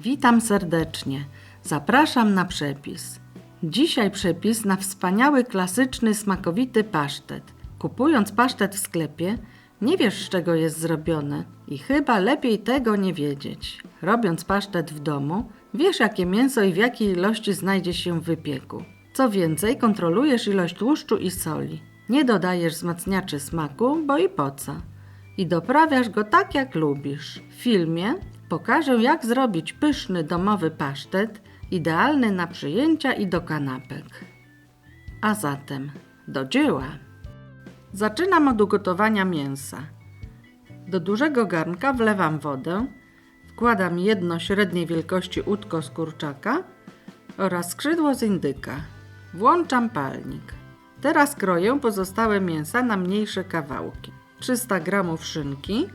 Witam serdecznie. Zapraszam na przepis. Dzisiaj przepis na wspaniały, klasyczny, smakowity pasztet. Kupując pasztet w sklepie, nie wiesz z czego jest zrobiony i chyba lepiej tego nie wiedzieć. Robiąc pasztet w domu, wiesz jakie mięso i w jakiej ilości znajdzie się w wypieku. Co więcej, kontrolujesz ilość tłuszczu i soli. Nie dodajesz wzmacniaczy smaku, bo i po co. I doprawiasz go tak jak lubisz. W filmie pokażę jak zrobić pyszny domowy pasztet, idealny na przyjęcia i do kanapek. A zatem do dzieła. Zaczynam od ugotowania mięsa. Do dużego garnka wlewam wodę, wkładam jedno średniej wielkości łódko z kurczaka oraz skrzydło z indyka. Włączam palnik. Teraz kroję pozostałe mięsa na mniejsze kawałki. 300 g szynki.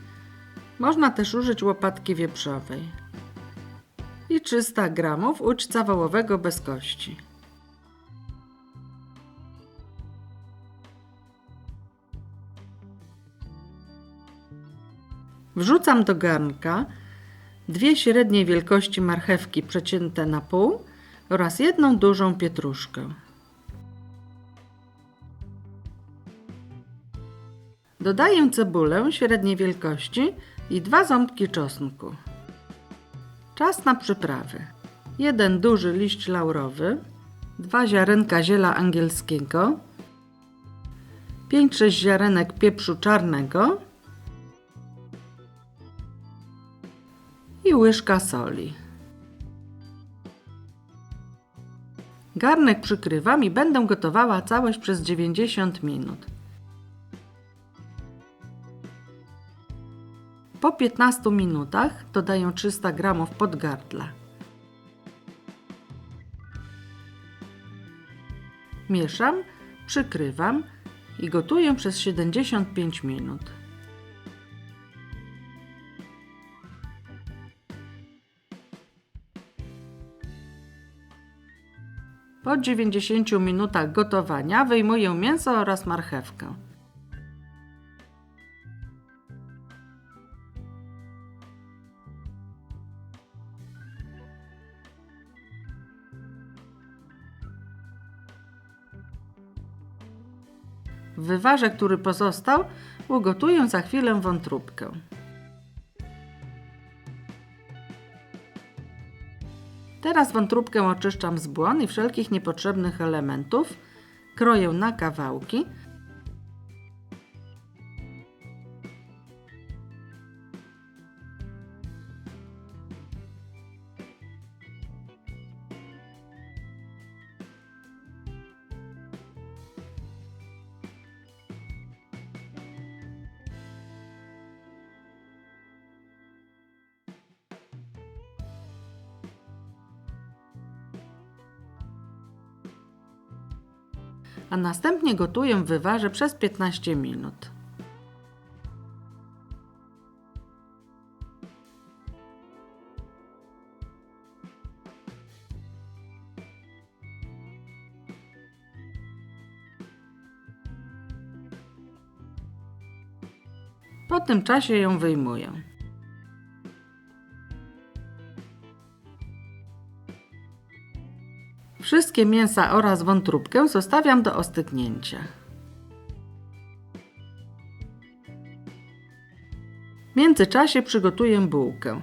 Można też użyć łopatki wieprzowej. I 300 g uczca wołowego bez kości. Wrzucam do garnka dwie średniej wielkości marchewki przecięte na pół oraz jedną dużą pietruszkę. Dodaję cebulę średniej wielkości i dwa ząbki czosnku. Czas na przyprawy. Jeden duży liść laurowy, dwa ziarenka ziela angielskiego, 5-6 ziarenek pieprzu czarnego i łyżka soli. Garnek przykrywam i będę gotowała całość przez 90 minut. Po 15 minutach dodaję 300 g podgardla. Mieszam, przykrywam i gotuję przez 75 minut. Po 90 minutach gotowania wyjmuję mięso oraz marchewkę. W wywarze, który pozostał, ugotuję za chwilę wątróbkę. Teraz wątróbkę oczyszczam z błon i wszelkich niepotrzebnych elementów. Kroję na kawałki. A następnie gotuję w wywarze przez 15 minut. Po tym czasie ją wyjmuję. Wszystkie mięsa oraz wątróbkę zostawiam do ostygnięcia. W międzyczasie przygotuję bułkę.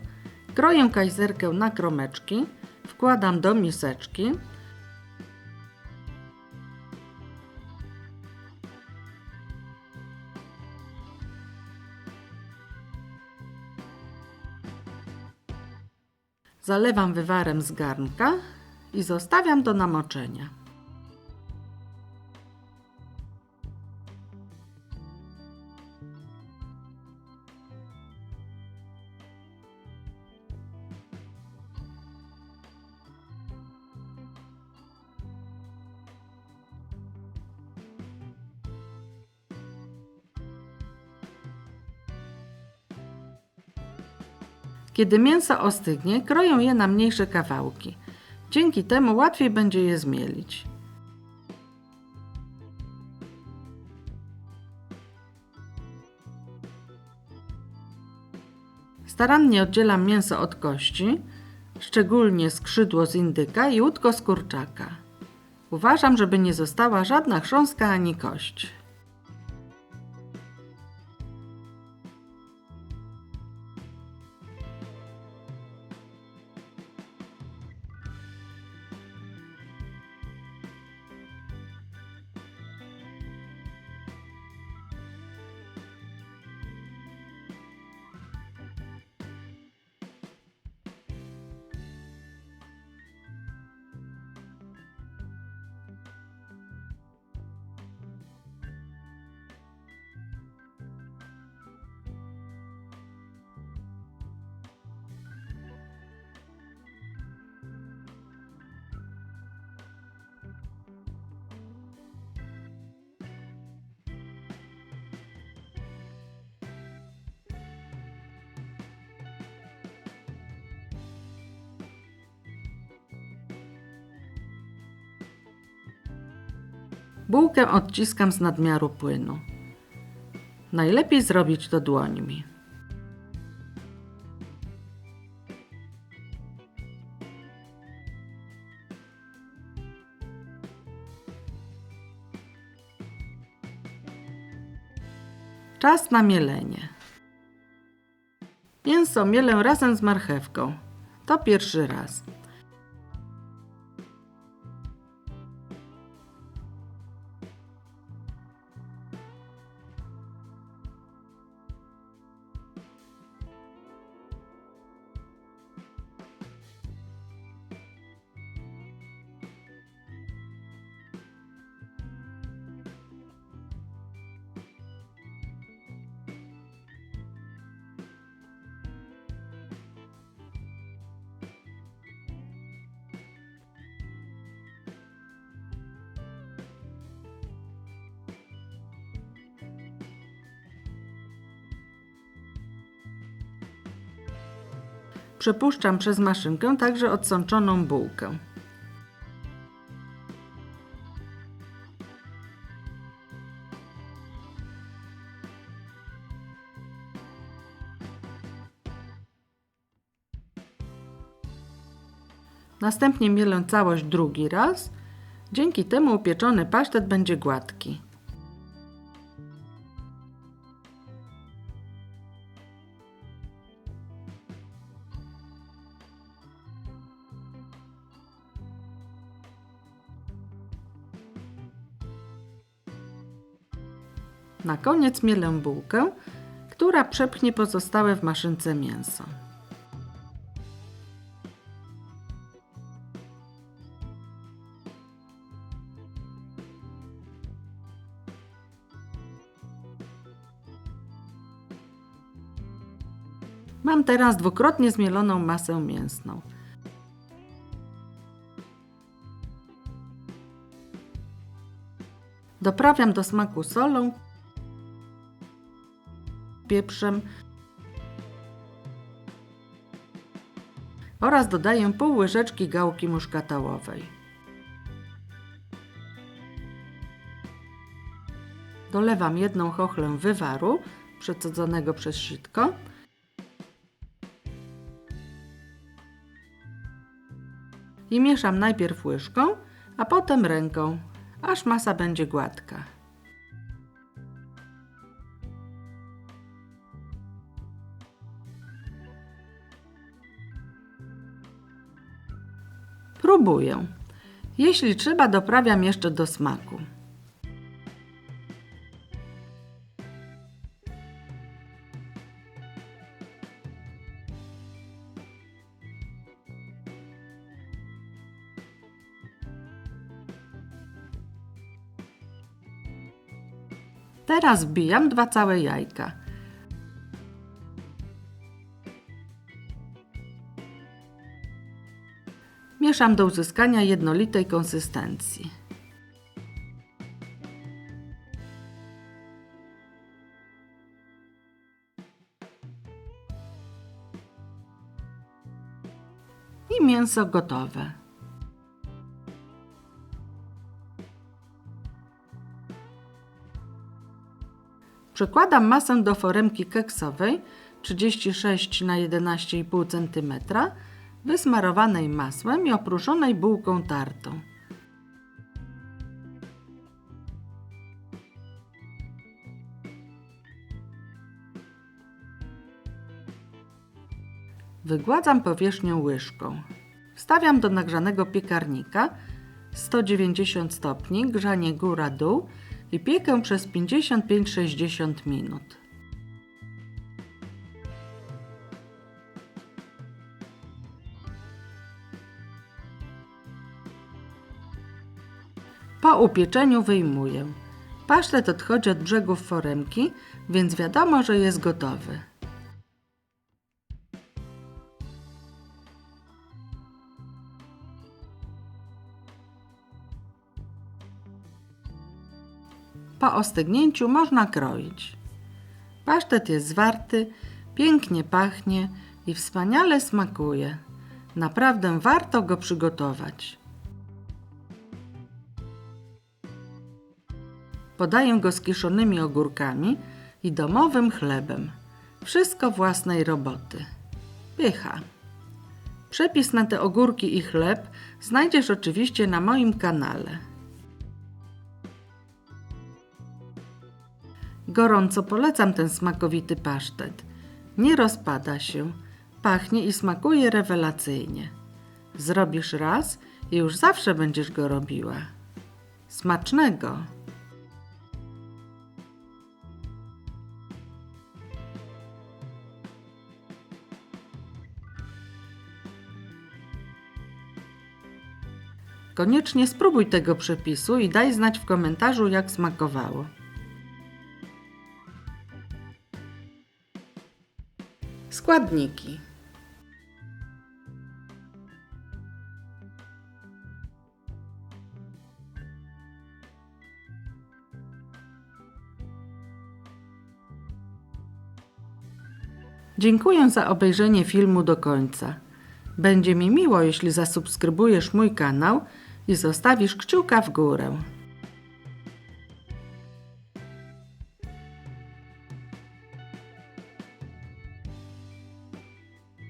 Kroję kajzerkę na kromeczki, wkładam do miseczki. Zalewam wywarem z garnka i zostawiam do namoczenia. Kiedy mięso ostygnie, kroję je na mniejsze kawałki. Dzięki temu łatwiej będzie je zmielić. Starannie oddzielam mięso od kości, szczególnie skrzydło z indyka i łódko z kurczaka. Uważam, żeby nie została żadna chrząstka ani kość. Bułkę odciskam z nadmiaru płynu. Najlepiej zrobić to dłońmi. Czas na mielenie. Mięso mielę razem z marchewką. To pierwszy raz. Przepuszczam przez maszynkę także odsączoną bułkę. Następnie mielę całość drugi raz. Dzięki temu upieczony pasztet będzie gładki. Na koniec mielę bułkę, która przepchnie pozostałe w maszynce mięso. Mam teraz dwukrotnie zmieloną masę mięsną. Doprawiam do smaku solą, pieprzem oraz dodaję pół łyżeczki gałki muszkatałowej. Dolewam jedną chochlę wywaru przecedzonego przez sitko. I mieszam najpierw łyżką, a potem ręką, aż masa będzie gładka. Próbuję. Jeśli trzeba, doprawiam jeszcze do smaku. Teraz wbijam dwa całe jajka. Mieszam do uzyskania jednolitej konsystencji. I mięso gotowe. Przekładam masę do foremki keksowej 36 na 11,5 cm wysmarowanej masłem i opruszonej bułką tartą. Wygładzam powierzchnię łyżką. Wstawiam do nagrzanego piekarnika 190 stopni, grzanie góra-dół i piekę przez 55-60 minut. Po upieczeniu wyjmuję. Pasztet odchodzi od brzegów foremki, więc wiadomo, że jest gotowy. Po ostygnięciu można kroić. Pasztet jest zwarty, pięknie pachnie i wspaniale smakuje. Naprawdę warto go przygotować. Podaję go z kiszonymi ogórkami i domowym chlebem. Wszystko własnej roboty. Pycha. Przepis na te ogórki i chleb znajdziesz oczywiście na moim kanale. Gorąco polecam ten smakowity pasztet. Nie rozpada się, pachnie i smakuje rewelacyjnie. Zrobisz raz i już zawsze będziesz go robiła. Smacznego! Koniecznie spróbuj tego przepisu i daj znać w komentarzu, jak smakowało. Składniki. Dziękuję za obejrzenie filmu do końca. Będzie mi miło, jeśli zasubskrybujesz mój kanał i zostawisz kciuka w górę.